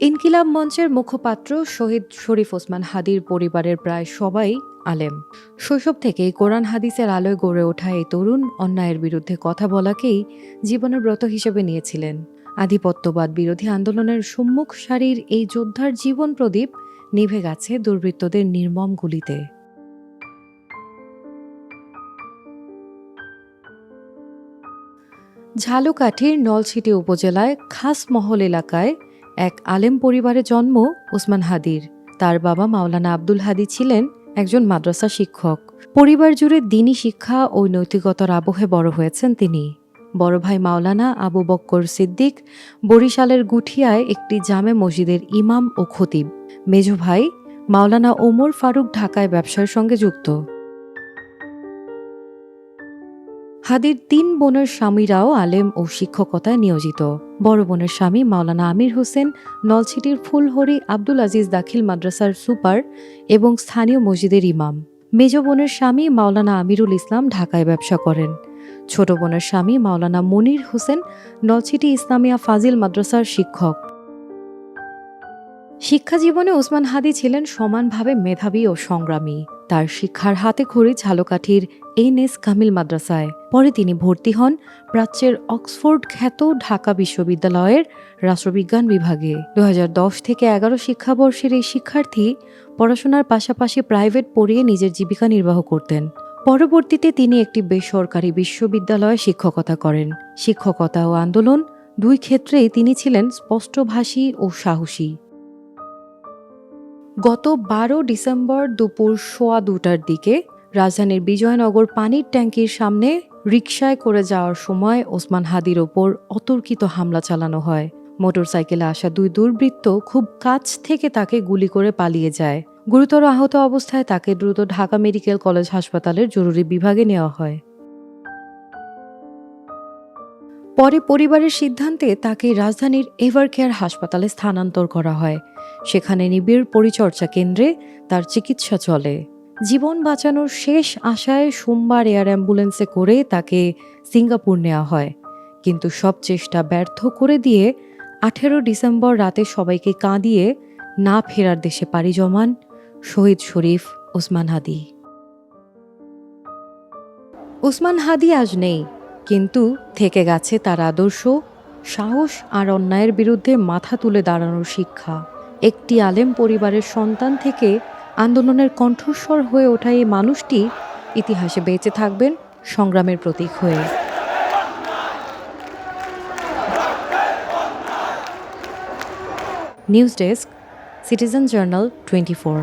ইনকিলাব মঞ্চের মুখপাত্র শহীদ শরীফ ওসমান হাদির পরিবারের প্রায় সবাই আলেম। শৈশব থেকেই কোরআন হাদিসের আলোয় গড়ে ওঠা এই তরুণ অন্যায়ের বিরুদ্ধে কথা বলাকেই জীবনের ব্রত হিসেবে নিয়েছিলেন। আধিপত্যবাদ বিরোধী আন্দোলনের সম্মুখ সারির এই যোদ্ধার জীবন প্রদীপ নিভে গেছে দুর্বৃত্তদের নির্মম গুলিতে। ঝালুকাঠির নলছিটি উপজেলায় খাসমহল এলাকায় এক আলেম পরিবারে জন্ম ওসমান হাদির। তার বাবা মাওলানা আব্দুল হাদি ছিলেন একজন মাদ্রাসা শিক্ষক। পরিবার জুড়ে দিনী শিক্ষা ও নৈতিকতার আবহে বড় হয়েছেন তিনি। বড় ভাই মাওলানা আবু বক্কর সিদ্দিক বরিশালের গুঠিয়ায় একটি জামে মসজিদের ইমাম ও খতিব। মেজ ভাই মাওলানা ওমর ফারুক ঢাকায় ব্যবসার সঙ্গে যুক্ত। হাদির তিন বোনের স্বামীরাও আলেম ও শিক্ষকতায় নিয়োজিত। বড় বোনের স্বামী মাওলানা আমির হোসেন, নলছিটির ফুলহরি আব্দুল আজিজ দাখিল মাদ্রাসার সুপার এবং স্থানীয় মসজিদের ইমাম। মেজ বোনের স্বামী মাওলানা আমিরুল ইসলাম ঢাকায় ব্যবসা করেন। ছোট বোনের স্বামী মাওলানা মনির হোসেন, নলছিটি ইসলামিয়া ফাজিল মাদ্রাসার শিক্ষক। শিক্ষা জীবনে ওসমান হাদি ছিলেন সমানভাবে মেধাবী ও সংগ্রামী। তার শিক্ষার হাতে খড়ি ঝালকাঠির এন এস কামিল মাদ্রাসায়। পরে তিনি ভর্তি হন প্রাচ্যের অক্সফোর্ড খ্যাত ঢাকা বিশ্ববিদ্যালয়ের রাষ্ট্রবিজ্ঞান বিভাগে। দু হাজার দশ থেকে এগারো শিক্ষাবর্ষের এই শিক্ষার্থী পড়াশোনার পাশাপাশি প্রাইভেট পড়িয়ে নিজের জীবিকা নির্বাহ করতেন। পরবর্তীতে তিনি একটি বেসরকারি বিশ্ববিদ্যালয়ে শিক্ষকতা করেন। শিক্ষকতা ও আন্দোলন দুই ক্ষেত্রেই তিনি ছিলেন স্পষ্টভাষী ও সাহসী। গত বারো ডিসেম্বর দুপুর সোয়া দুটার দিকে রাজধানীর বিজয়নগর পানির ট্যাঙ্কির সামনে রিকশায় করে যাওয়ার সময় ওসমান হাদির ওপর অতর্কিত হামলা চালানো হয়। মোটরসাইকেলে আসা দুই দুর্বৃত্ত খুব কাছ থেকে তাকে গুলি করে পালিয়ে যায়। গুরুতর আহত অবস্থায় তাকে দ্রুত ঢাকা মেডিকেল কলেজ হাসপাতালের জরুরি বিভাগে নেওয়া হয়। পরে পরিবারের সিদ্ধান্তে তাকে রাজধানীর এভারকেয়ার হাসপাতালে স্থানান্তর করা হয়। সেখানে নিবিড় পরিচর্যা কেন্দ্রে তার চিকিৎসা চলে। জীবন বাঁচানোর শেষ আশায় সোমবার এয়ার অ্যাম্বুলেন্সে করে তাকে সিঙ্গাপুর নেওয়া হয়। কিন্তু সব চেষ্টা ব্যর্থ করে দিয়ে আঠেরো ডিসেম্বর রাতে সবাইকে কাঁদিয়ে না ফেরার দেশে পাড়ি জমান শহীদ শরীফ ওসমান হাদি। ওসমান হাদি আজ নেই। কিন্তু থেকে গেছে তার আদর্শ, সাহস আর অন্যায়ের বিরুদ্ধে মাথা তুলে দাঁড়ানোর শিক্ষা। একটি আলেম পরিবারের সন্তান থেকে আন্দোলনের কণ্ঠস্বর হয়ে ওঠা এই মানুষটি ইতিহাসে বেঁচে থাকবেন সংগ্রামের প্রতীক হয়ে। News desk, citizen journal twenty four.